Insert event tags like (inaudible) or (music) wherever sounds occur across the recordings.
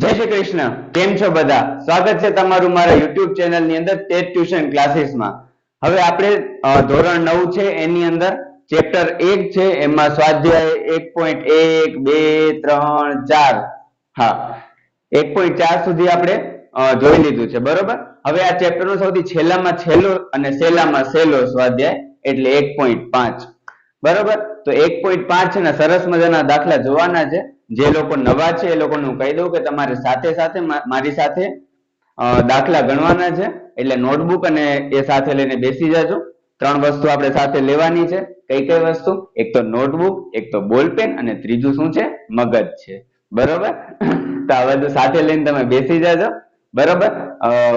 જય શ્રી કૃષ્ણ. કેમ છો બધા? સ્વાગત છે તમારું મારા યુટ્યુબ ચેનલની અંદર ટેટ ટ્યુશન ક્લાસીસમાં. હવે આપણે ધોરણ નવ છે એની અંદર. ચેપ્ટર એક છે, એમાં સ્વાધ્યાય એક પોઈન્ટ એક, બે, ત્રણ, ચાર. હા. એક પોઈન્ટ ચાર સુધી આપણે જોઈ લીધું છે. બરોબર? હવે આ ચેપ્ટર નો સૌથી છેલ્લામાં છેલ્લો અને છેલ્લામાં છેલ્લો સ્વાધ્યાય, એટલે એક પોઈન્ટ પાંચ. બરોબર? તો એક પોઈન્ટ પાંચ છે ને, સરસ મજાના દાખલા જોવાના છે. જે લોકો નવા છે એ લોકોને કહી દઉં કે તમારે સાથે સાથે મારી સાથે દાખલા ગણવાના છે. એટલે નોટબુક અને એ સાથે લઈને બેસી જાજો. ત્રણ વસ્તુ આપણે સાથે લેવાની છે. કઈ કઈ વસ્તુ? એક તો નોટબુક, એક તો બોલપેન અને ત્રીજું શું છે? મગજ છે. બરોબર? (laughs) તો આ બધું સાથે લઈને તમે બેસી જાજો. બરોબર?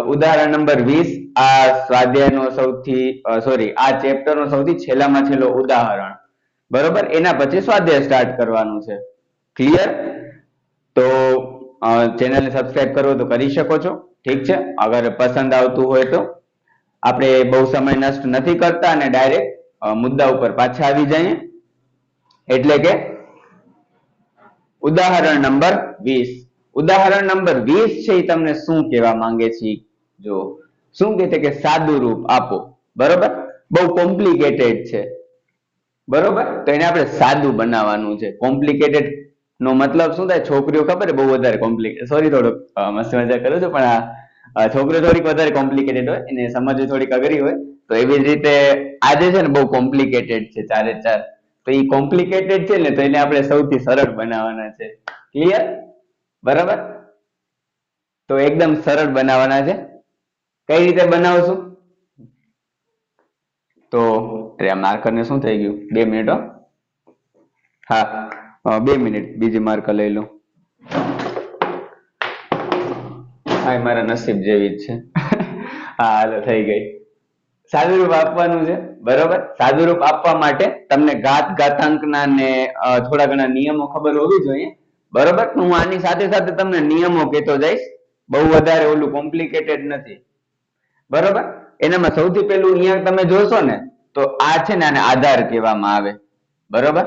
ઉદાહરણ નંબર વીસ, આ સ્વાધ્યાયનો સૌથી સોરી આ ચેપ્ટર નો સૌથી છેલ્લામાં છેલ્લો ઉદાહરણ. બરોબર? એના પછી સ્વાધ્યાય સ્ટાર્ટ કરવાનું છે. ક્લિયર તો ચેનલને સબસ્ક્રાઇબ કરવો તો કરી શકો છો. ઠીક છે? અગર પસંદ આવતું હોય તો. આપણે બહુ સમય નષ્ટ નથી કરતા અને ડાયરેક્ટ મુદ્દા ઉપર પાછા આવી જઈએ. એટલે કે, ઉદાહરણ નંબર વીસ. ઉદાહરણ નંબર વીસ છે એ તમને શું કહેવા માંગે છે? જો, શું કહે છે કે સાદું રૂપ આપો. બરોબર? બહુ કોમ્પ્લિકેટેડ છે. બરોબર? તો એને આપણે સાદું બનાવવાનું છે. કોમ્પ્લિકેટેડ નો મતલબ શું થાય? છોકરીઓ ખબર બહુ વધારે કોમ્પ્લિકેટ સોરી થોડુંક મસ્તી મજા કરું છું, પણ આ છોકરીઓ થોડીક વધારે કોમ્પ્લિકેટેડ હોય, એને સમજવી થોડીક અઘરી હોય, તો એવી જ રીતે આજે છે ને બહુ કોમ્પ્લિકેટેડ છે ચારે ચાર. તો એ કોમ્પ્લિકેટેડ છે ને, તો એને આપણે સૌથી સરળ બનાવવાના છે. ક્લિયર બરાબર? તો એકદમ સરળ બનાવવાના છે. કઈ રીતે બનાવશું? તો માર્કરને શું થઈ ગયું? બે મિનિટો હો. બે મિનિટ બીજી માર્ક લઈ લઉં હા મારા નસીબ જેવી જ છે. (laughs) હા હાલો થઈ ગઈ. સાદુરૂપ આપવાનું છે બરોબર? સાદુરૂપ આપવા માટે તમને ઘાત ઘાતાંકના ને થોડા ઘણા નિયમો ખબર હોવી જોઈએ બરોબર? હું આની સાથે સાથે તમને નિયમો કહેતો જઈશ. બહુ વધારે ઓલું કોમ્પ્લિકેટેડ નથી. બરોબર? એનામાં સૌથી પહેલું અહીંયા તમે જોશો ને તો આ છે ને આને આધાર કહેવામાં આવે. બરોબર?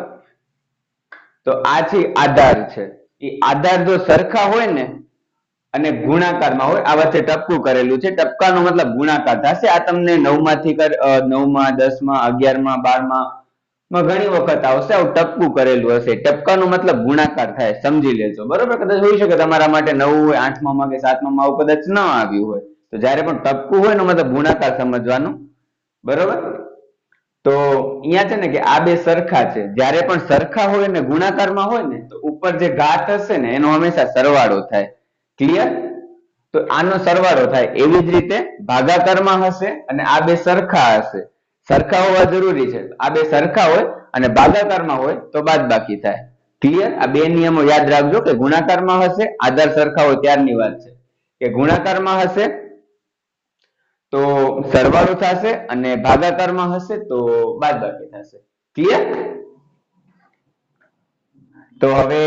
તો આ છે આધાર છે. એ આધાર જો સરખા હોય ને, અને ગુણાકારમાં હોય, આ વચ્ચે ટપકું કરેલું છે. ટપકાનો મતલબ ગુણાકાર થશે. આ તમને નવમાંથી નવમાં, દસમાં, અગિયારમાં, બારમાં, માં ઘણી વખત આવશે. આવું ટપકું કરેલું હશે. ટપકાનો મતલબ ગુણાકાર થાય, સમજી લેજો. બરોબર? કદાચ હોઈ શકે તમારા માટે નવું હોય આઠમાં કે સાતમાં આવું કદાચ ન આવ્યું હોય. તો જ્યારે પણ ટપકું હોય એનો મતલબ ગુણાકાર સમજવાનું. બરોબર? તો અહીંયા છે ને કે આ બે સરખા છે. જ્યારે પણ સરખા હોય ને ગુણાકારમાં હોય ને, તો ઉપર જે ઘાત હશે ને, એનો હંમેશા સરવાળો થાય. ક્લિયર તો આનો સરવાળો થાય. એવી જ રીતે ભાગાકારમાં હશે અને આ બે સરખા હશે. સરખા હોવા જરૂરી છે. આ બે સરખા હોય અને ભાગાકારમાં હોય તો બાદ બાકી થાય. ક્લિયર આ બે નિયમો યાદ રાખજો કે ગુણાકારમાં હશે, આધાર સરખા હોય ત્યારની વાત છે. કે ગુણાકારમાં હશે તો સરવાળો થશે અને ભાગાકારમાં હશે તો બાદબાકી થશે. ક્લિયર તો હવે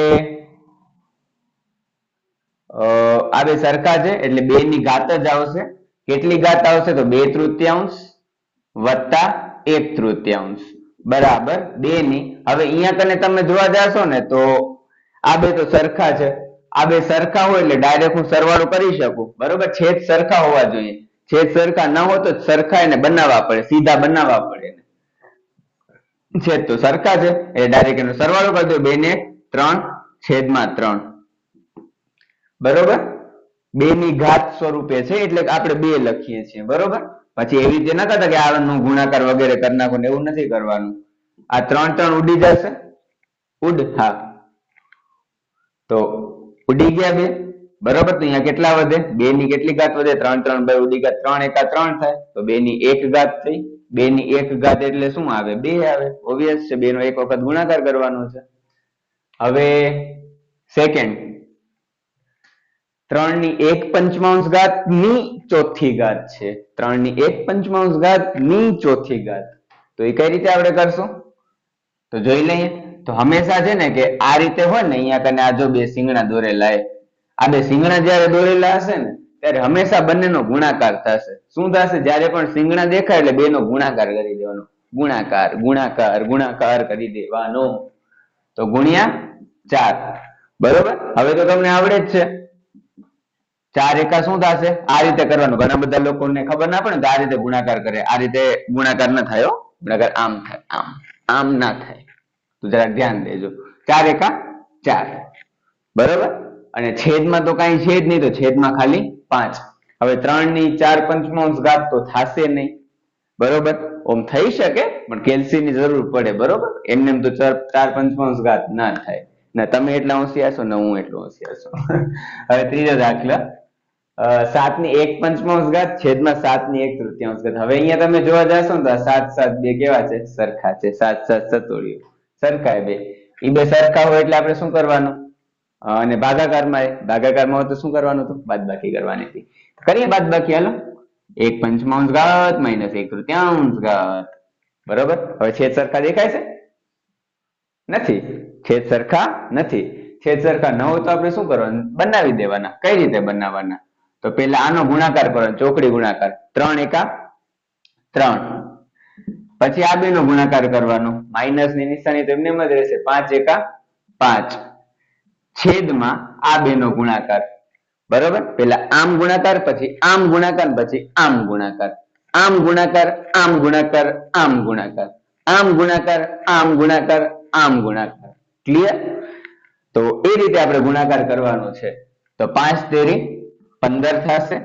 આ બે સરખા છે, એટલે બે ની ઘાત જ આવશે. કેટલી ઘાત આવશે તો બે તૃતીયાંશ વત્તા એક તૃતીયાંશ. બરાબર, બે ની. હવે અહીંયા કને તમે જોવા જશો ને તો આ બે તો સરખા છે. આ બે સરખા હોય એટલે ડાયરેક્ટ હું સરવાળો કરી શકું. બરોબર? છેદ સરખા હોવા જોઈએ. છેદ સરખા ન હોય તો સરખા એને બનાવવા પડે, સીધા બનાવવા પડે છે તો સરખા છે. એટલે ડાયરેક્ટ એનો સરવાળો કરી બે ને ત્રણ, છેદમાં ત્રણ. બરોબર? બે ની ઘાત સ્વરૂપે છે, એટલે આપણે બે લખીએ છીએ, બરોબર? પછી એવી રીતે ના કરતા કે આનો ગુણાકાર વગેરે કરી નાખો ને એવું નથી કરવાનું. આ ત્રણ ત્રણ ઉડી જશે. ઉડ, હા. તો ઉડી ગયા બે. બરોબર? તો અહીંયા કેટલા વધે? બે ની કેટલી ઘાત વધે? ત્રણ ત્રણ બે ઉડી ગયા ત્રણ એકા ત્રણ થાય. તો બે ની એક ઘાત થઈ. બે ની એક ઘાત એટલે શું આવે? બે આવે. ઓબ્વિયસ છે. બે નો એક વખત ગુણાકાર કરવાનો છે. હવે સેકન્ડ ત્રણની એક પંચમાંશ ઘાતની ચોથી ઘાત છે. ત્રણની એક પંચમાંશ ઘાતની ચોથી ઘાત. તો એ કઈ રીતે આપણે કરશું? તો જોઈ લઈએ. તો હંમેશા છે ને કે આ રીતે હોય ને, અહીંયા કને આ જો બે સિંગડા દોરેલા. આ બે સિંગડા જ્યારે દોરેલા હશે ને, ત્યારે હંમેશા બંનેનો ગુણાકાર થશે. શું થશે? જ્યારે પણ સિંગડા દેખાય એટલે બેનો ગુણાકાર કરી દેવાનો. ગુણાકાર ગુણાકાર ગુણાકાર કરી દેવાનો. તો ગુણ્યા ચાર. બરોબર? હવે તો તમને આવડે જ છે. ચાર એકા શું થશે? આ રીતે કરવાનું. ઘણા બધા લોકોને ખબર ના પડે તો આ રીતે ગુણાકાર કરે. આ રીતે ગુણાકાર ના થાય ગુણાકાર આમ થાય, આમ આમ ના થાય. તો જરા ધ્યાન દેજો. ચાર એકા ચાર. બરોબર? અને છેદમાં તો કાંઈ છે જ નહીં, તો છેદમાં ખાલી પાંચ. હવે ત્રણની ચાર પંચમાંશ ઘાત તો થશે નહીં. બરોબર? ઓમ થઈ શકે, પણ કેલ્સી ની જરૂર પડે, બરોબર? એમને તો ચાર પંચમાંશ ઘાત ના થાય. ના, તમે એટલા હોશિયાર છો ને હું એટલો હોશિયાર છું હવે ત્રીજો દાખલા. સાતની એક પંચમાંશ ઘાત, છેદમાં સાતની એક તૃતીયાંશ ઘાત. હવે અહીંયા તમે જોવા જશો ને તો સાત સાત બે કેવા છે? સરખા છે. સાત સાત સતોડીઓ સરખા બે. એ બે સરખા હોય એટલે આપણે શું કરવાનું? અને ભાગાકારમાં એ ભાગાકારમાં હોય તો શું કરવાનું હતું? બાદબાકી કરવાની હતી. કરીએ બાદબાકી, હાલો. એક પંચમાંશ ઘાત માઇનસ એક તૃતીયાંશ ઘાત બરોબર? હવે છેદ સરખા દેખાય છે? નથી. છેદ સરખા નથી. છેદ સરખા ન હોય તો આપણે શું કરવાનું? બનાવી દેવાના. કઈ રીતે બનાવવાના? તો પેલા આનો ગુણાકાર કરવાનો, ચોકડી ગુણાકાર. ત્રણ એકા ત્રણ. પછી આ બેનો ગુણાકાર કરવાનો. માઇનસની નિશાની તો એમને એમ જ રહેશે. પાંચ એકા પાંચ. છેદમાં આ બેનો ગુણાકાર. બરોબર? પેલા આમ ગુણાકાર, પછી આમ ગુણાકાર, પછી આમ ગુણાકાર. આમ ગુણાકાર આમ ગુણાકાર આમ ગુણાકાર. આમ ગુણાકાર આમ ગુણાકાર આમ ગુણાકાર. ક્લિયર તો એ રીતે આપણે ગુણાકાર કરવાનો છે. તો પાંચ તેરી પંદર થશે.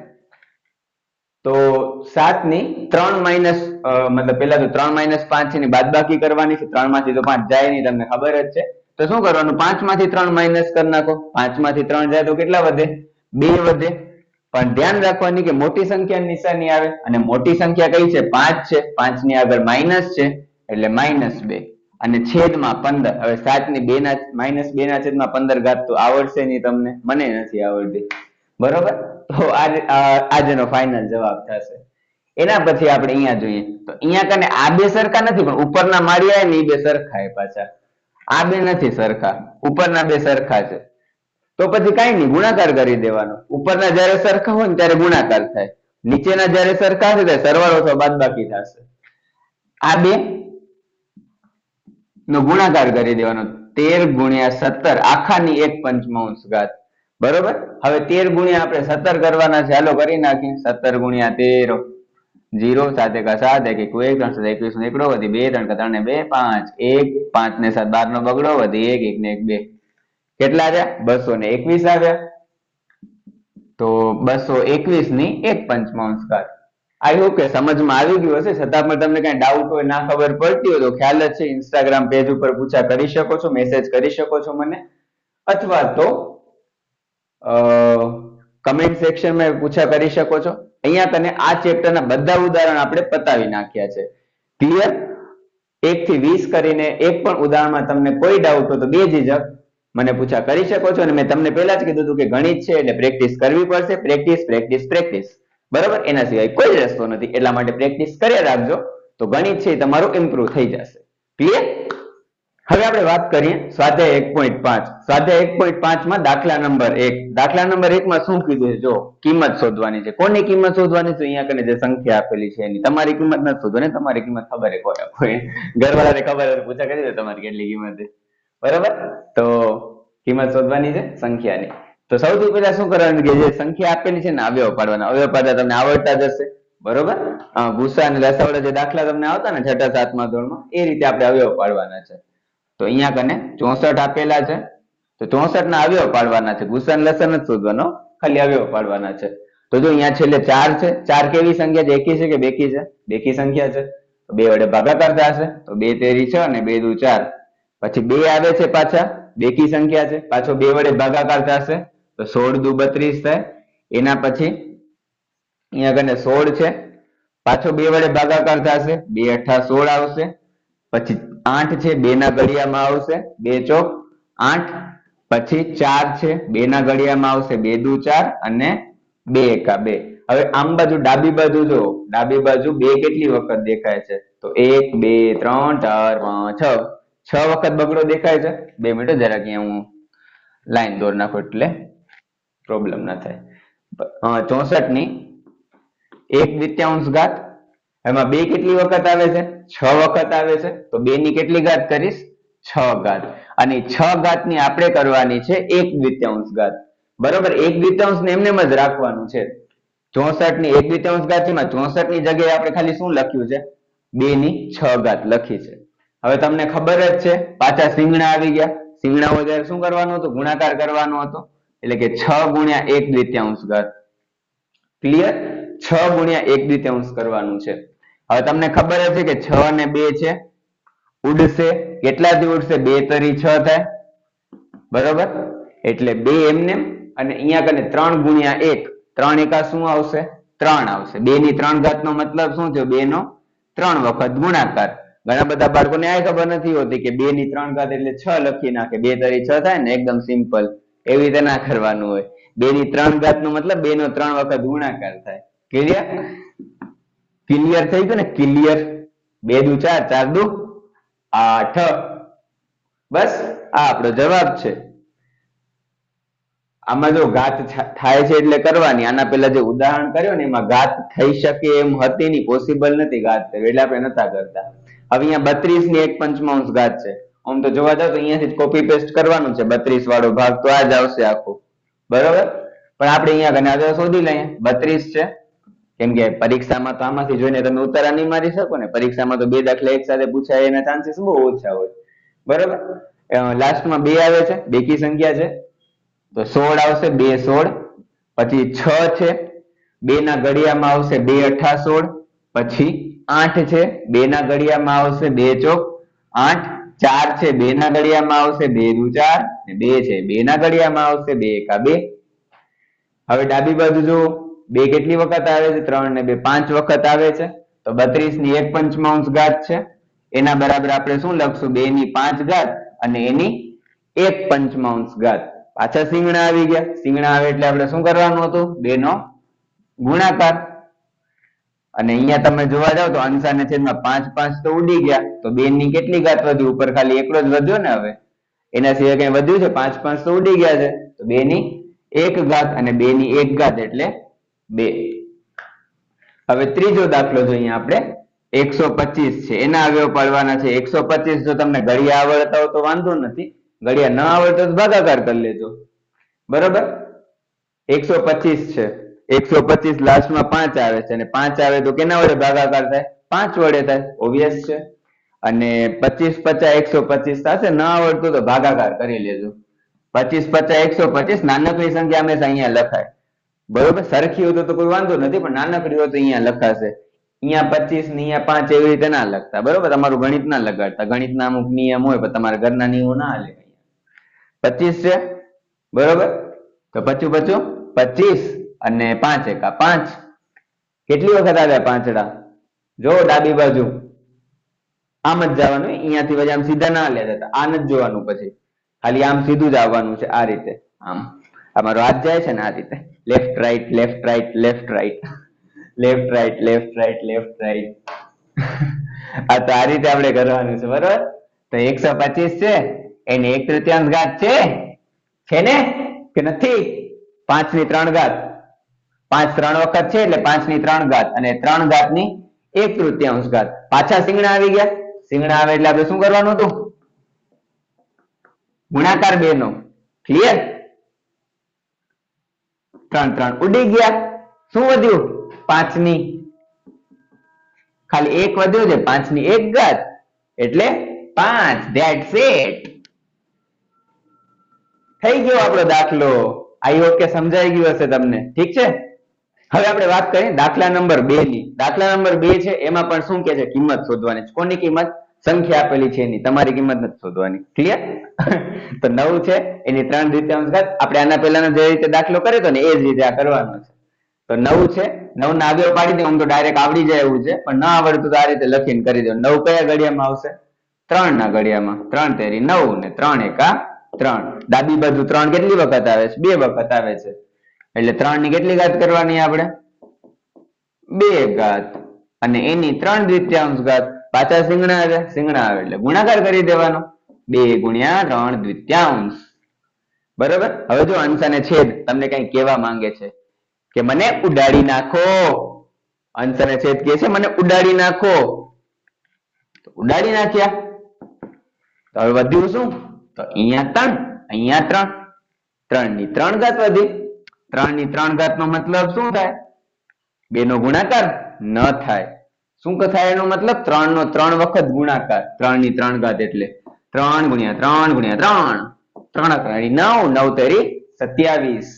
તો સાતની ત્રણ માઇનસ મતલબ પેલા તો ત્રણ માઇનસ પાંચ છે ની બાદબાકી કરવાની છે. ત્રણમાંથી તો પાંચ જાય નહીં, તમને ખબર જ છે. તો શું કરવાનું? પાંચમાંથી ત્રણ માઇનસ કરી નાખો. પાંચમાંથી ત્રણ જાય તો કેટલા વધે? બે વધે. પણ ધ્યાન રાખવાની કે મોટી સંખ્યા નિશાની આવે. અને મોટી સંખ્યા કઈ છે? પાંચ છે. પાંચની આગળ minus છે. એટલે minus બે. અને છેદમાં પંદર. હવે સાતની બે ના માઇનસ બે ના છેદમાં પંદર ઘાત તો આવડશે નહીં તમને. મને નથી આવડતી. બરોબર? તો આજનો ફાઇનલ જવાબ થશે. એના પછી આપણે અહીંયા જોઈએ. તો અહીંયા કને આ બે સરખા નથી, પણ ઉપરના માળિયા ને એ બે સરખા પાછા આ બે નથી સરખા. ઉપરના બે સરખા છે. તો પછી કાંઈ નહીં, ગુણાકાર કરી દેવાનો. ઉપરના જ્યારે સરખા હોય ને ત્યારે ગુણાકાર થાય. નીચેના જ્યારે સરખા છે ત્યારે સરવાળો અથવા બાદબાકી થશે. આ બે નો ગુણાકાર કરી દેવાનો. તેર ગુણ્યા સત્તર, આખાની એક પંચમાંશ ઘાત. બરોબર? હવે તેર ગુણ્યા આપણે સત્તર કરવાના છે. હાલો કરી નાખીએ. સત્તર ગુણ્યા તેર. જીરો સાત એકા સાત એક એકુ એક ત્રણ સાત એકવીસ નો એકડો વધી બે ત્રણ ત્રણ ને બે પાંચ એક પાંચ ને સાત બાર નો બગડો વધી એક એક ને એક બે કેટલા આવ્યા? બસો ને એકવીસ આવ્યા. તો બસો એકવીસની એક પંચમાંશ ઘાત આઈ હોપ કે સમજમાં આવી ગયું હશે. છતાં પણ તમને કઈ ડાઉટ હોય, ના ખબર પડતી હોય, તો ખ્યાલ જ છે. ઇન્સ્ટાગ્રામ પેજ ઉપર પૂછા કરી શકો છો મેસેજ કરી શકો છો મને. અથવા તો કમેન્ટ સેક્શનમાં પૂછા કરી શકો છો. અહીંયા તને આ ચેપ્ટરના બધા ઉદાહરણ આપણે પતાવી નાખ્યા છે. ક્લિયર એક થી વીસ કરીને એક પણ ઉદાહરણમાં તમને કોઈ ડાઉટ હોય તો બે ઝીઝક મને પૂછા કરી શકો છો અને મેં તમને પહેલા જ કીધું હતું કે ગણિત છે એટલે પ્રેક્ટિસ કરવી પડશે. પ્રેક્ટિસ પ્રેક્ટિસ પ્રેક્ટિસ બરાબર? એના સિવાય કોઈ રસ્તો નથી. એટલા માટે પ્રેક્ટિસ કર્યા રાખજો. તો ગણિત છે એ તમારું ઇમ્પ્રુવ થઈ જશે. ક્લિયર હવે આપણે વાત કરીએ સ્વાધ્યાય એક પોઈન્ટ પાંચ. સ્વાધ્યાય એક પોઈન્ટ પાંચમાં દાખલા નંબર એક. દાખલા નંબર એક માં શું કીધું છે? જો, કિંમત શોધવાની છે. કોની કિંમત શોધવાની છે? અહીંયા કને જે સંખ્યા આપેલી છે એની. તમારી કિંમત નથી શોધવાની તમારી કિંમત ખબર કોઈ ઘરવાળાને ખબર હોય પૂછા કરી દે તમારી કેટલી કિંમત છે. બરાબર? તો કિંમત શોધવાની છે સંખ્યાની. તો સૌથી પહેલા શું કરવાનું કે જે સંખ્યા આપેલી છે ને અવયવ પાડવાના. અવયવ પાડતા તમને આવડતા જશે. બરોબર? ભૂસા અને લસાવડા જે દાખલા તમને આવતા ને છઠ્ઠા, સાતમા ધોરણમાં, એ રીતે આપણે અવયવ પાડવાના છે. તો અહીંયા કને ચોસઠ આપેલા છે. તો ચોસઠ ના અવયવ પાડવાના છે. ગુસન લસન જ શોધવાનો. ખાલી અવયવ પાડવાના છે. તો જો અહીંયા છેલ્લે ચાર છે. ચાર કેવી સંખ્યા છે? એકી છે કે બેકી છે? બેકી સંખ્યા છે. તો બે વડે ભાગાકાર થશે. તો બે તેરી છ અને બે દુ ચાર. પછી બે આવે છે પાછા. બેકી સંખ્યા છે. પાછો બે વડે ભાગાકાર થશે. તો સોળ દુ બત્રીસ થાય. એના પછી અહીંયા કને સોળ છે. પાછો બે વડે ભાગાકાર થશે. બે અઠા સોળ આવશે. પછી આઠ છે બે ના ઘડિયામાં આવશે, બે ચોક, આઠ, પછી ચાર છે બે ના ઘડિયામાં આવશે, બે દુ ચાર અને બે એકા બે. હવે આમ બાજુ ડાબી બાજુ જો ડાબી બાજુ બે કેટલી વખત દેખાય છે? તો એક, બે, ત્રણ, ચાર, પાંચ, છ. છ વખત બગડો દેખાય છે? બે મિનિટ જરાક અહીંયા હું લાઈન દોર નાખું એટલે પ્રોબ્લેમ ના થાય. ચોસઠની એક દ્વિત્યાંશ ઘાત એમાં બે કેટલી વખત આવે છે? છ વખત આવે છે. તો બે ની કેટલી ઘાત કરીશ? છ ઘાત. અને છ ઘાતની આપણે કરવાની છે એક દ્વિતીયાંશ ઘાત. બરોબર? એક દ્વિતીયાંશ ને એમને જ રાખવાનું છે. ચોસઠની એક દ્વિતીયાંશ ઘાત એમાં ચોસઠની જગ્યાએ આપણે ખાલી શું લખ્યું છે? બે ની છ ઘાત લખી છે. હવે તમને ખબર જ છે, પાછા સિંગણા આવી ગયા. સિંગણા હોય ત્યારે શું કરવાનું હતું? ગુણાકાર કરવાનો હતો. એટલે કે છ ગુણ્યા એક દ્વિતીયાંશ ઘાત. ક્લિયર? છ ગુણ્યા એક દ્વિતીયાંશ કરવાનું છે. હવે તમને ખબર જ કે છ અને બે છે. ઉડશે. કેટલાથી ઉડશે? બે તરી છ થાય. બરોબર? એટલે બે એમને અને અહીંયા કને ત્રણ ગુણ્યા એક. ત્રણ એકા શું આવશે? ત્રણ આવશે. બે ની ત્રણ ઘાત નો મતલબ શું થયો? બે નો ત્રણ વખત ગુણાકાર. ઘણા બધા બાળકોને આ ખબર નથી હોતી કે બે ની ત્રણ ઘાત એટલે છ લખી નાખે. બે તરી છ થાય ને એકદમ સિમ્પલ. એવી રીતે ના કરવાનું હોય. બે ની ત્રણ ઘાત નો મતલબ બે નો ત્રણ વખત ગુણાકાર થાય. ક્લિયર ક્લિયર થઈ ગયું ને? ક્લિયર બે દુ ચાર ચાર દુ આઠ. બસ, આ આપણો જવાબ છે. આમાં જો ઘાત થાય છે એટલે કરવાની. આના પેલા જે ઉદાહરણ કર્યો ને, એમાં ઘાત થઈ શકે એમ હતી નહીં. પોસિબલ નથી ઘાત કરવી એટલે આપણે નતા કરતા. હવે અહીંયા બત્રીસની એક પંચમાંશ ઘાત છે. આમ તો જોવા જાવ તો અહીંયાથી કોપી પેસ્ટ કરવાનું છે. બત્રીસ વાળો ભાગ તો આ જ આવશે આખો. બરોબર? પણ આપણે અહીંયા ઘણા શોધી લઈએ. બત્રીસ છે. કેમ કે પરીક્ષામાં તો આમાંથી જોઈને તમે ઉતારા નહીં મારી શકો ને. પરીક્ષામાં તો બે દાખલા એક સાથે પૂછાય, એના ચાન્સીસ બહુ ઓછા હોય. બરાબર? લાસ્ટમાં બે આવે છે, બેકી સંખ્યા છે. તો સોળ આવશે, બે સોળ. પછી છ છે બે ના ઘડિયામાં આવશે બે અઠા સોળ. પછી આઠ છે બે ના ઘડિયામાં આવશે બે ચોક. આઠ, ચાર છે બે ના ઘડિયામાં આવશે બે દુ ચાર. બે છે બે ના ઘડિયામાં આવશે બે એકા બે. હવે ડાબી બાજુ જો બે કેટલી વખત આવે છે? ત્રણ ને બે. પાંચ વખત આવે છે? તો બત્રીસની એક પંચમાંશ ઘાત છે. એના બરાબર આપણે શું લખશું? બે ની પાંચ ઘાત અને એની એક પંચમાંશ ઘાત. પાછા સિંગણા આવી ગયા. સિંગણા આવે એટલે આપણે શું કરવાનું હતું? બે નો ગુણાકાર. અને અહીંયા તમે જોવા જાવ તો અંશ ને છેદમાં પાંચ પાંચ તો ઉડી ગયા. તો બે ની કેટલી ઘાત વધી? ઉપર ખાલી એકલો જ વધ્યો ને હવે. એના સિવાય કઈ વધ્યું છે? પાંચ પાંચ તો ઉડી ગયા છે. તો બે ની એક ઘાત અને બે ની એક ઘાત એટલે બે. હવે ત્રીજો દાખલો જોઈએ આપણે. એકસો પચીસ છે. એના અવયવ પાડવાના છે. એકસો પચીસ જો તમને ઘડિયા આવડતા હોય તો વાંધો નથી. ઘડિયા ન આવડતો તો ભાગાકાર કરી લેજો. બરોબર? એકસો પચીસ છે. એકસો પચીસ લાસ્ટમાં પાંચ આવે છે. અને પાંચ આવે તો કેના વડે ભાગાકાર થાય? પાંચ વડે થાય. ઓબ્વિયસ છે. અને પચીસ પચાસ એકસો પચીસ થશે. ન આવડતું તો ભાગાકાર કરી લેજો. પચીસ પચાસ, એકસો પચીસ નાનકડી સંખ્યા હંમેશા અહીંયા લખાય. બરોબર? સરખી હોય તો કોઈ વાંધો નથી, પણ નાનકડી હોય તો અહીંયા લખાશે. અહીંયા પચીસ ને અહીંયા પાંચ એવી રીતે ના લખતા. બરોબર? તમારું ગણિત ના લગાડતા. ગણિતના અમુક નિયમ હોય તમારા ઘરના નિયમો ના હાલે પચીસ છે? બરોબર? તો પચું પચું. પચીસ અને પાંચ એકા પાંચ. કેટલી વખત આવ્યા પાંચડા? જો ડાબી બાજુ. આમ જ જવાનું અહીંયાથી પછી આમ સીધા ના લેતા આમ નથી જોવાનું પછી. ખાલી આમ સીધું જ આવવાનું છે આ રીતે. આમ. અમારો હાથ જાય છે ને આ રીતે. Left right left right left right left right left right left right આ તો આ રીતે આપણે કરવાનું છે, બરોબર? તો એકસો પચીસ છે, એની એક તૃતીયાંશ ઘાત છે. છે ને? કે નથી? પાંચની ત્રણ ઘાત. પાંચ ત્રણ વખત છે એટલે પાંચની ત્રણ ઘાત. અને ત્રણ ઘાતની એક તૃતીયાંશ ઘાત. પાછા સિંગણા આવી ગયા. સિંગણા આવે એટલે આપણે શું કરવાનું હતું? ગુણાકાર બે નો ક્લિયર ત્રણ ત્રણ. ઉડી ગયા. શું વધ્યું? પાંચની ખાલી એક વધ્યો છે. પાંચની એક ઘાત. એટલે પાંચ. ધેટ્સ ઇટ થઈ ગયો આપણો દાખલો. આઈ ઓકે સમજાઈ ગયું હશે તમને. ઠીક છે? હવે આપણે વાત કરીએ દાખલા નંબર બે ની દાખલા નંબર બે છે. એમાં પણ શું કે છે? કિંમત શોધવાની કોની કિંમત? સંખ્યા આપેલી છે એની. તમારી કિંમત નથી શોધવાની. ક્લિયર (laughs) તો નવ છે, એની ત્રણ દ્વિતીયાંશ ઘાત આપણે આના પહેલાનો જે રીતે દાખલો કર્યો ને, એ જ રીતે આ કરવાનો છે. તો નવ છે નવ ના આગળ પાડી દે તો ડાયરેક્ટ આવડી જાય એવું છે. પણ ન આવડતું તો આ રીતે લખીને કરી દો. નવ કયા ઘડિયામાં આવશે? ત્રણ ના ઘડિયામાં ત્રણ તેરી નવ ને ત્રણ એકા ત્રણ. ડાબી બાજુ ત્રણ કેટલી વખત આવે છે? બે વખત આવે છે. એટલે ત્રણની કેટલી ઘાત કરવાની આપણે? બે ઘાત. અને એની ત્રણ દ્વિતીયાંશ ઘાત. પાછા સિંગણા આવે સિંગણા આવે એટલે ગુણાકાર કરી દેવાનો. બે ગુણ્યા ત્રણ દ્વિતીયાંશ. બરોબર? હવે જો અંશ અને છેદ તમને કઈ કહેવા માંગે છે કે મને ઉડાડી નાખો. અંશ અને છેદ કે છે, મને ઉડાડી નાખો. ઉડાડી નાખ્યા. તો હવે વધ્યું શું? તો અહીંયા ત્રણ અહીંયા ત્રણ. ત્રણની ત્રણ ઘાત વધી. ત્રણની ત્રણ ઘાત નો મતલબ શું થાય? બે નો ગુણાકાર ન થાય. શું થાય એનો મતલબ? ત્રણ નો ત્રણ વખત ગુણાકાર. ત્રણની ત્રણ ઘાત એટલે ત્રણ ગુણ્યા ત્રણ ગુણ્યા ત્રણ. ત્રણ ત્રણી નવ નવ તેરી સત્યાવીસ.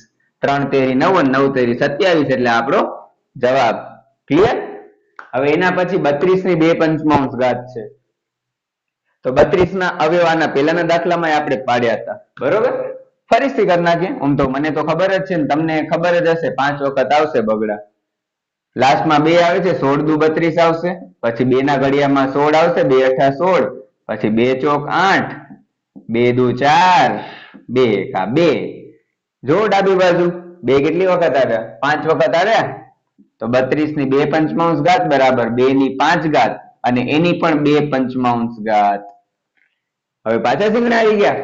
ત્રણ તેરી નવ નવ તેરી સત્યાવીસ એટલે આપણો જવાબ. ક્લિયર હવે એના પછી બત્રીસની બે પંચમાંશ ઘાત છે. તો બત્રીસ ના અવયવાના પહેલાના દાખલામાં આપણે પાડ્યા હતા. બરોબર? ફરીથી કરી નાખીએ. આમ તો મને તો ખબર જ છે ને તમને ખબર જ હશે. પાંચ વખત આવશે બગડા. લાસ્ટમાં બે આવે છે, સોળ દુ બત્રીસ આવશે, પછી બે ના ઘડિયામાં સોળ આવશે, બે અઠા સોળ, પછી બે ચોક આઠ, બે દુ ચાર, બે એકા બે. જો ડાબી બાજુ, બે કેટલી વખત આવ્યા? પાંચ વખત આવ્યા? તો બત્રીસની બે પંચમાંશ ઘાત બરાબર બે ની પાંચ ઘાત, અને એની પણ બે પંચમાંશ ઘાત. હવે પાછા સિંગડા આવી ગયા.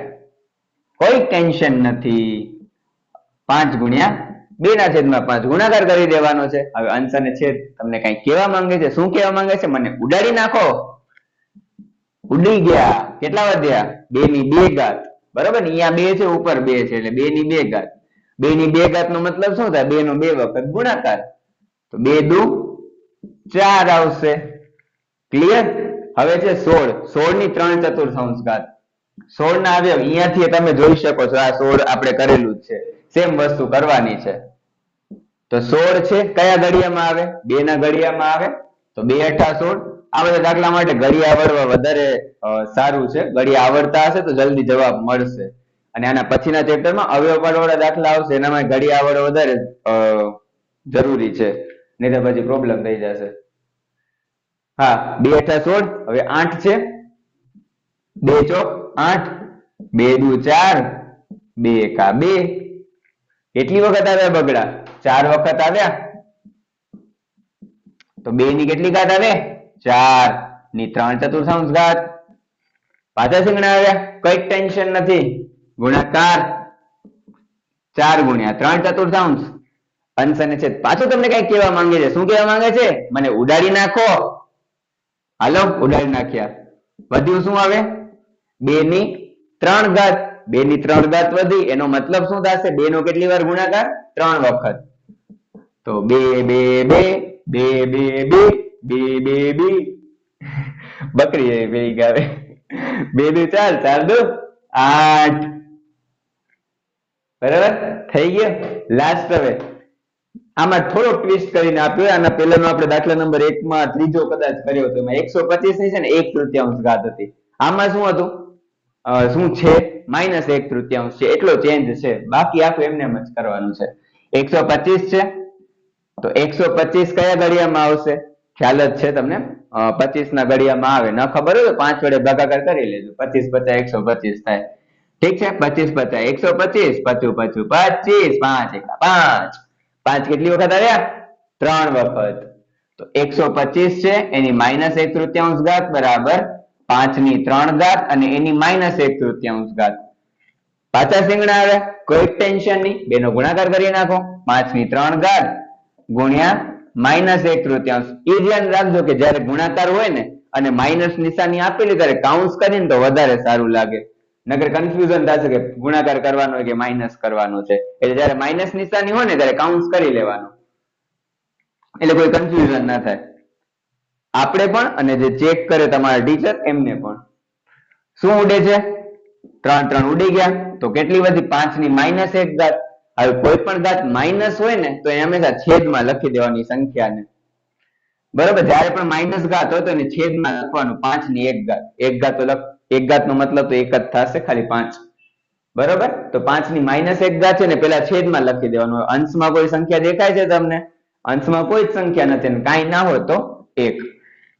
કોઈ ટેન્શન નથી. પાંચ ગુણ્યા બે ના છેદમાં પાંચ ગુણાકાર કરી દેવાનો છે. હવે અંશ અને છેદ તમને કઈ કહેવા માંગે છે? શું કહેવા માંગે છે? મને ઉડાડી નાખો. ઉડી ગયા. કેટલા વધ્યા? બે ની બે ઘાત. બરાબર ને? અહીંયા બે છે, ઉપર બે છે. એટલે બે ની બે ઘાત. બે ની બે ઘાત નો મતલબ શું થાય? બે નો બે વખત ગુણાકાર. તો બે દુ ચાર આવશે. ક્લિયર હવે છે સોળ. સોળની ત્રણ ચતુર્થાંશ ઘાત સોળ ના આવ્યો. અહીંયાથી તમે જોઈ શકો છો આ સોળ આપણે કરેલું જ છે. સેમ વસ્તુ કરવાની છે. તો સોળ છે, કયા ઘડિયામાં આવે? બે ના ઘડિયામાં આવે? તો બે અઠા સોળ. આ બધા દાખલા માટે ઘડિયા આવડવા વધારે સારું છે. ઘડિયા આવડતા હશે તો જલ્દી જવાબ મળશે. અને આના પછીના ચેપ્ટરમાં અવયવ વાળા દાખલા આવશે, એનામાં ઘડિયા આવડવા વધારે જરૂરી છે. નહીં તો પછી પ્રોબ્લેમ થઈ જશે. હા, બે અઠા સોળ. હવે આઠ છે. બે ચોક, આઠ. બે દુ ચાર. બે એકા બે. કેટલી વખત આવ્યા બગડા? ચાર વખત આવ્યા? તો બે ની કેટલી ઘાત આવે? ચાર. ની ત્રણ ચતુર્થાંશ ઘાત. પાછા સિંગણા આવ્યા? કઈ ટેન્શન નથી. ગુણાકાર. ચાર ગુણ્યા ત્રણ ચતુર્થાંશ. અંશ અને છેદ. પાછું તમને કઈ કહેવા માંગે છે. શું કહેવા માંગે છે? મને ઉડાડી નાખો. હાલો, ઉડાડી નાખ્યા. વધ્યું શું આવે? બે ની ત્રણ ઘાત. બે ની ત્રણ ઘાત વધી, એનો મતલબ શું થશે? બે નો કેટલી વાર ગુણાકાર? ત્રણ વખત. તો બે બે બે બે બે બે બે બે બે. બકરી બે ગાવે. બે દુ ચાર ચાર, દુ, આઠ. બરાબર? થઈ ગયો? લાસ્ટ હવે. આમાં થોડો ટ્વિસ્ટ કરીને આપ્યો. આના પહેલાનો આપણે દાખલા નંબર એક માં ત્રીજો કદાચ કર્યો હતો એમાં એકસો પચીસની છે ને, એક તૃતીયાંશ ઘાત હતી. આમાં શું હતું? શું છે? માઇનસ એક તૃતીયાંશ છે, એટલો ચેન્જ છે. બાકી આખું એમને એમ જ કરવાનું છે. એકસો પચીસ છે, તો એકસો પચીસ કયા ઘડિયામાં આવશે? ખ્યાલ જ છે તમને? પચીસ ના ઘડિયામાં આવે. ન ખબર હોય તો પાંચ વડે ભાગાકાર કરી લેજો. પચીસ પચાસ એકસો પચીસ થાય. ઠીક છે? પચીસ પચાસ. એકસો પચીસ. પચું પચું પચીસ. પાંચ એકા પાંચ. પાંચ કેટલી વખત આવ્યા? ત્રણ વખત. તો એકસો પચીસ છે, એની માઇનસ એક તૃતીયાંશ ઘાત બરાબર પાંચની ત્રણ ઘાત અને એની માઇનસ એક તૃતીયાંશ ઘાત. પાછા સિંગડા આવે. કોઈ ટેન્શન નહીં. બેનો ગુણાકાર કરી નાખો. પાંચની ત્રણ ઘાત ગુણ્યા માઇનસ એક તૃતીયાંશ. એ ધ્યાન રાખજો કે જ્યારે ગુણાકાર હોય ને અને માઇનસ નિશાની આપેલી ત્યારે કાઉન્સ કરીને તો વધારે સારું લાગે. નગર કન્ફ્યુઝન થશે કે ગુણાકાર કરવાનો કે માઇનસ કરવાનો છે. એટલે જ્યારે માઇનસ નિશાની હોય ને ત્યારે કાઉન્સ કરી લેવાનું. એટલે કોઈ કન્ફ્યુઝન ના થાય. આપણે પણ અને જે ચેક કરે તમારા ટીચર એમને પણ. શું ઉડે છે? ત્રણ ત્રણ ઉડી ગયા. તો કેટલી વધી પાંચની માઇનસ એક ઘાત. હવે કોઈ પણ ઘાત માઇનસ હોય ને, તો એ હંમેશા છેદમાં લખી દેવાની સંખ્યાને. બરોબર? જ્યારે પણ માઇનસ ઘાત હોય તો એને છેદમાં લખવાનું. પાંચની એક ઘાત. એક ઘાત એક ઘાત નો મતલબ તો એક જ થશે, ખાલી પાંચ. બરોબર? તો પાંચની માઇનસ એક ઘાત છે ને, પેલા છેદમાં લખી દેવાનું. અંશમાં કોઈ સંખ્યા દેખાય છે તમને? અંશમાં કોઈ જ સંખ્યા નથી કાંઈ ના હોય તો એક.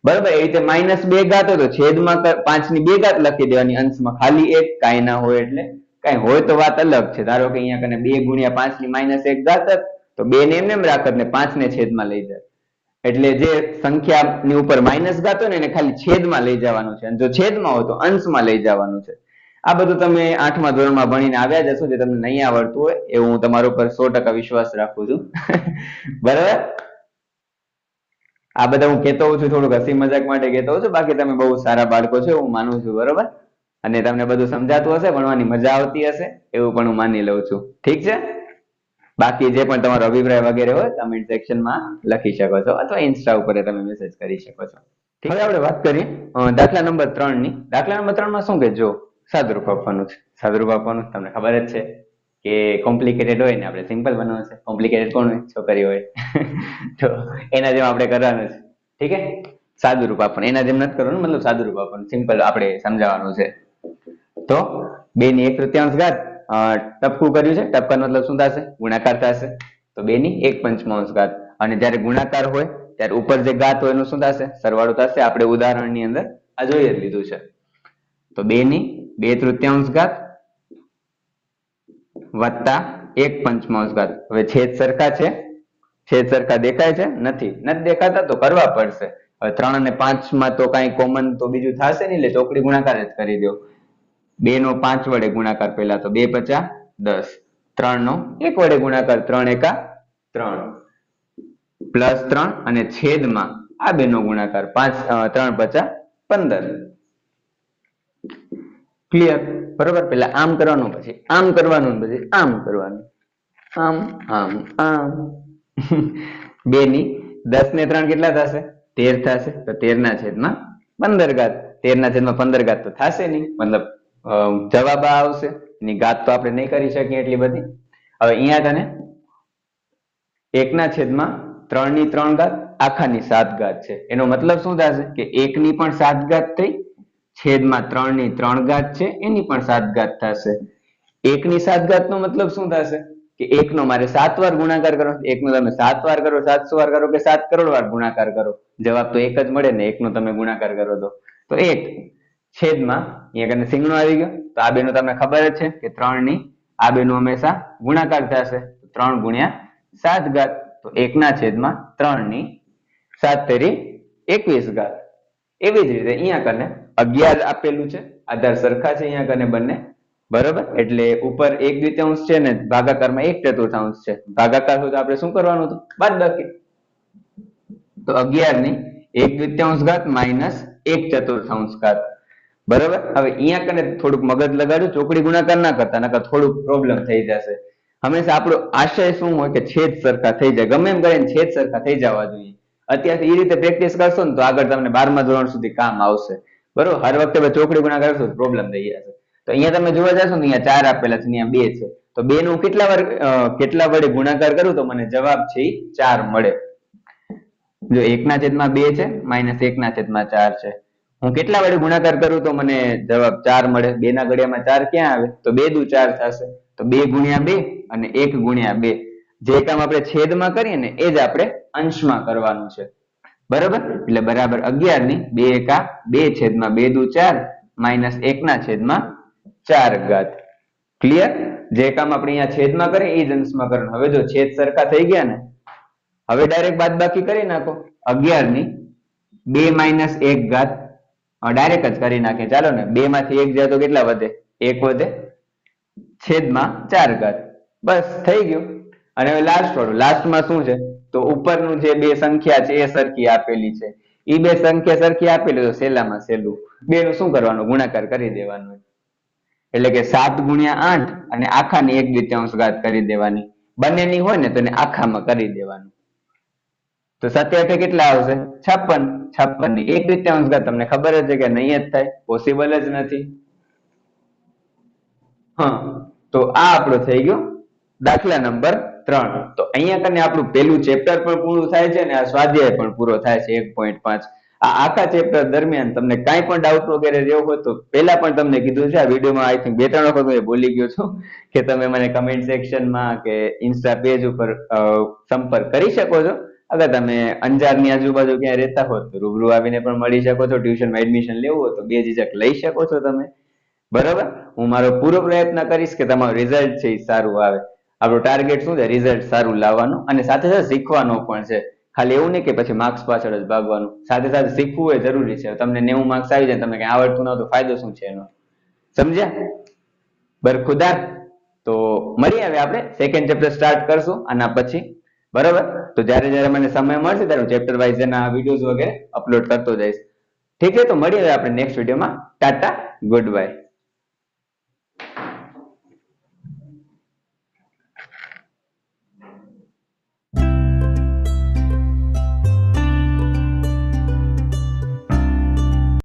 બરોબર, એ રીતે માઇનસ બે ઘાત હોય તો છેદમાં પાંચની બે ઘાત લખી દેવાની અંશમાં ખાલી એક, કાંઈ ના હોય એટલે, કાંઈ હોય તો વાત અલગ છે. ધારો કે અહીંયા કને બે ગુણ્યા પાંચની માઇનસ એક ઘાત તો બે ને એમને એમ રાખત ને પાંચ ને છેદમાં લઈ જાય. એટલે જે સંખ્યાની ઉપર માઇનસ ઘાત હોય ને એને ખાલી છેદમાં લઈ જવાનું છે. અને જો છેદમાં હોય તો અંશમાં લઈ જવાનું છે. આ બધું તમે આઠમા ધોરણમાં ભણીને આવ્યા જ હશો, જે તમને નહીં આવડતું હોય, એવું હું તમારા ઉપર સો ટકા વિશ્વાસ રાખું છું. (laughs) બરાબર? આ બધા હું કહેતો છું, થોડુંક હસી મજાક માટે કહેતો છું. બાકી તમે બહુ સારા બાળકો છો, હું માનું છું, બરોબર? અને તમને બધું સમજાતું હશે, ભણવાની મજા આવતી હશે, એવું પણ હું માની લઉં છું. ઠીક છે? બાકી જે પણ તમારો અભિપ્રાય વગેરે હોય કમેન્ટ સેક્શનમાં લખી શકો છો, અથવા ઇન્સ્ટા ઉપર તમે મેસેજ કરી શકો છો. હવે આપણે વાત કરીએ દાખલા નંબર ત્રણની. દાખલા નંબર ત્રણમાં શું કે? જો, સાદુરૂપ આપવાનું છે. સાદુરૂપ આપવાનું, તમને ખબર જ છે. કે કોમ્પ્લિકેટેડ હોય ને આપણે સિમ્પલ બનાવવાનું છે. કોમ્પ્લિકેટેડ કોણ હોય? છોકરી હોય. (laughs) તો એના જેમ આપણે કરવાનું છે. ઠીક હે સાદું રૂપ આપવાનું. એના જેમ નથી કરવાનું, મતલબ સાદુરૂપ આપવાનું. સિમ્પલ આપણે સમજાવવાનું છે. તો બે ની એક તૃતીયાંશ ઘાત ટપકું કર્યું છે. ટપકાનો મતલબ શું થશે? ગુણાકાર થશે. તો બે ની એક પંચમાંશ ઘાત. અને જ્યારે ગુણાકાર હોય, ત્યારે ઉપર જે ઘાત હોય એનું શું થશે? સરવાળો થશે. આપણે ઉદાહરણની અંદર આ જોઈ જ લીધું છે. તો બે ની બે તૃતીયાંશ ઘાત વત્તા એક પંચમાંશ ઘાત હવે છેદ સરખા છે? છેદ સરખા દેખાય છે? નથી. નથી દેખાતા તો કરવા પડશે. હવે ત્રણ અને પાંચમાં તો કઈ કોમન તો બીજું થશે નહીં, એટલે ચોકડી ગુણાકાર જ કરી દો. બે નો પાંચ વડે ગુણાકાર પેલા તો બે પચા દસ. ત્રણ નો એક વડે ગુણાકાર ત્રણ એકા ત્રણ. પ્લસ ત્રણ અને છેદમાં આ બે નો ગુણાકાર પાંચ ત્રણ પચા પંદર. ક્લિયર બરોબર? પેલા આમ કરવાનું, પછી આમ કરવાનું, પછી આમ કરવાનું. આમ આમ આમ. (laughs) બે ની દસ ને ત્રણ કેટલા થશે? તેર થશે. તો તેર ના છેદમાં પંદર ઘાત. તેર ના છેદમાં પંદર ઘાત તો થશે નહીં. મતલબ જવાબ આવશે. એની ઘાત તો આપણે નહીં કરી શકીએ એટલી બધી. હવે અહીંયા તને એકના છેદમાં ત્રણની ત્રણ ઘાત, આખાની સાત ઘાત છે. એનો મતલબ શું થશે? કે એક ની પણ સાત ઘાત થઈ છેદમાં ત્રણની ત્રણ ઘાત છે, એની પણ સાત ઘાત થશે. એક ની સાત ઘાત નો મતલબ શું થશે? કે એક નો મારે સાત વાર ગુણાકાર કરો એક નો તમે સાત વાર કરો સાતસો વાર કરો કે સાત કરોડ વાર ગુણાકાર કરો? જવાબ તો એક જ મળે ને એક નો તમે ગુણાકાર કરો તો. તો એક છેદમાં, અહીંયા કને સિંગણો આવી ગયો. તો આ બેનો તમને ખબર જ છે કે ત્રણની, આ બેનો હંમેશા ગુણાકાર થશે. ત્રણ ગુણ્યા સાત ઘાત. તો એકના છેદમાં ત્રણની સાત તેરી એકવીસ ઘાત. એવી જ રીતે અહીંયા કને અગિયાર આપેલું છે. આધાર સરખા છે અહીંયા કને બંને? બરોબર? એટલે ઉપર એક દ્વિતીયાંશ છે ને ભાગાકારમાં એક ચતુર્થાંશ છે. ભાગાકાર હોય તો આપણે શું કરવાનું હતું? બાદ બાકી તો અગિયારની એક દ્વિતીયાંશ ઘાત માઇનસ એક ચતુર્થાંશ ઘાત. બરોબર? હવે અહીંયા કને થોડુંક મગજ લગાડ્યું ચોકડી ગુણાકાર ના કરતા, નકર થોડુંક પ્રોબ્લેમ થઈ જશે. હંમેશા આપણો આશય શું હોય કે છેદ સરખા થઈ જાય. ગમે એમ કરીને છેદ સરખા થઈ જવા જોઈએ. અત્યારથી એ રીતે પ્રેક્ટિસ કરશો ને તો આગળ તમને બારમા ધોરણ સુધી કામ આવશે. બરોબર? હર વખતે ચોકડી ગુણાકાર કરશો પ્રોબ્લેમ થઈ જશે. તો અહીંયા તમે જોવા જશો ને, અહીંયા ચાર આપેલા છે અહીંયા બે છે. તો બે નું કેટલા વાર કેટલા વડે ગુણાકાર કરું તો મને જવાબ છે ચાર મળે. જો એકના છેદમાં બે છે, માઇનસ એકના છેદમાં ચાર છે. હું કેટલા વડે ગુણાકાર કરું તો મને જવાબ ચાર મળે? બે ના ઘડિયામાં ચાર ક્યાં આવે? તો બે દુ ચાર થશે. તો બે ગુણ્યા બે અને એક ગુણ્યા બે. જે કામ આપણે છેદમાં કરીએ ને, એ જ આપણે અંશમાં કરવાનું છે. બરાબર? એટલે બરાબર અગિયારની બે એકા બે છેદમાં બે દુ ચાર માઇનસ એકના છેદમાં ચાર ઘાત. ક્લિયર જે કામ આપણે અહીંયા છેદમાં કરીએ, એ જ અંશમાં કરવાનું હવે જો છેદ સરખા થઈ ગયા ને, હવે ડાયરેક્ટ બાદબાકી કરી નાખો. અગિયારની બે માઇનસ એક ઘાત. ડાયરેક્ટ જ કરી નાખીએ. ચાલો ને, બે માંથી એક જાય તો કેટલા વધે? એક વધે છેદમાં ચાર ઘાત. બસ, થઈ ગયું. અને હવે લાસ્ટ વાળું. લાસ્ટમાં શું છે? તો ઉપરનું જે બે સંખ્યા છે, એ સરખી આપેલી છે. એ બે સંખ્યા સરખી આપેલી તો સહેલામાં સહેલું બે નું શું કરવાનું? ગુણાકાર કરી દેવાનું એટલે કે સાત ગુણ્યા આઠ અને આખાની એક દ્વિતીયાંશ ઘાત કરી દેવાની. બંનેની હોય ને તો એને આખામાં કરી દેવાનું. તો સત્યાર્થે કેટલા આવશે? છપ્પન. છપ્પનની એક દ્વિતીયાંશ ઘાત તમને ખબર જ છે કે નહીં જ થાય. પોસિબલ જ નથી. હા. તો આ આપણો થઈ ગયો દાખલા નંબર ત્રણ. તો અહીંયા કને આપણું પેલું ચેપ્ટર પણ પૂરું થાય છે અને આ સ્વાધ્યાય પણ પૂરો થાય છે, એક પોઈન્ટ પાંચ. આ આખા ચેપ્ટર દરમિયાન તમને કાંઈ પણ ડાઉટ વગેરે રહેવો હોય તો પહેલા પણ તમને કીધું છે, આ વિડીયોમાં આઈ થિંક બે ત્રણ વખત હું બોલી ગયો છું કે તમે મને કમેન્ટ સેક્શનમાં કે ઇન્સ્ટા પેજ ઉપર સંપર્ક કરી શકો છો. અગર તમે અંજારની આજુબાજુ ક્યાંય રહેતા હો તો રૂબરૂ આવીને પણ મળી શકો છો ટ્યુશનમાં એડમિશન લેવું હોય તો બે ઝીઝક લઈ શકો છો તમે. બરાબર? હું મારો પૂરો પ્રયત્ન કરીશ કે તમારું રિઝલ્ટ છે એ સારું આવે. આપણું ટાર્ગેટ શું છે? રિઝલ્ટ સારું લાવવાનું અને સાથે સાથે શીખવાનું પણ છે. ખાલી એવું નહીં કે પછી માર્ક્સ પાછળ જ ભાગવાનું. સાથે સાથે શીખવું એ જરૂરી છે. તમને નેવું માર્ક્સ આવી જાય તમને કઈ આવડતું ન તો ફાયદો શું છે એનો? સમજ્યા? બરખુદાર? તો મળીએ હવે આપણે. સેકન્ડ ચેપ્ટર સ્ટાર્ટ કરશું આના પછી. બરાબર? તો જ્યારે જ્યારે મને સમય મળશે ત્યારે હું ચેપ્ટર વાઇઝ એના વિડીયોઝ વગેરે અપલોડ કરતો જઈશ. ઠીક છે? તો મળીએ હવે આપણે નેક્સ્ટ વિડીયોમાં ટાટા ગુડ બાય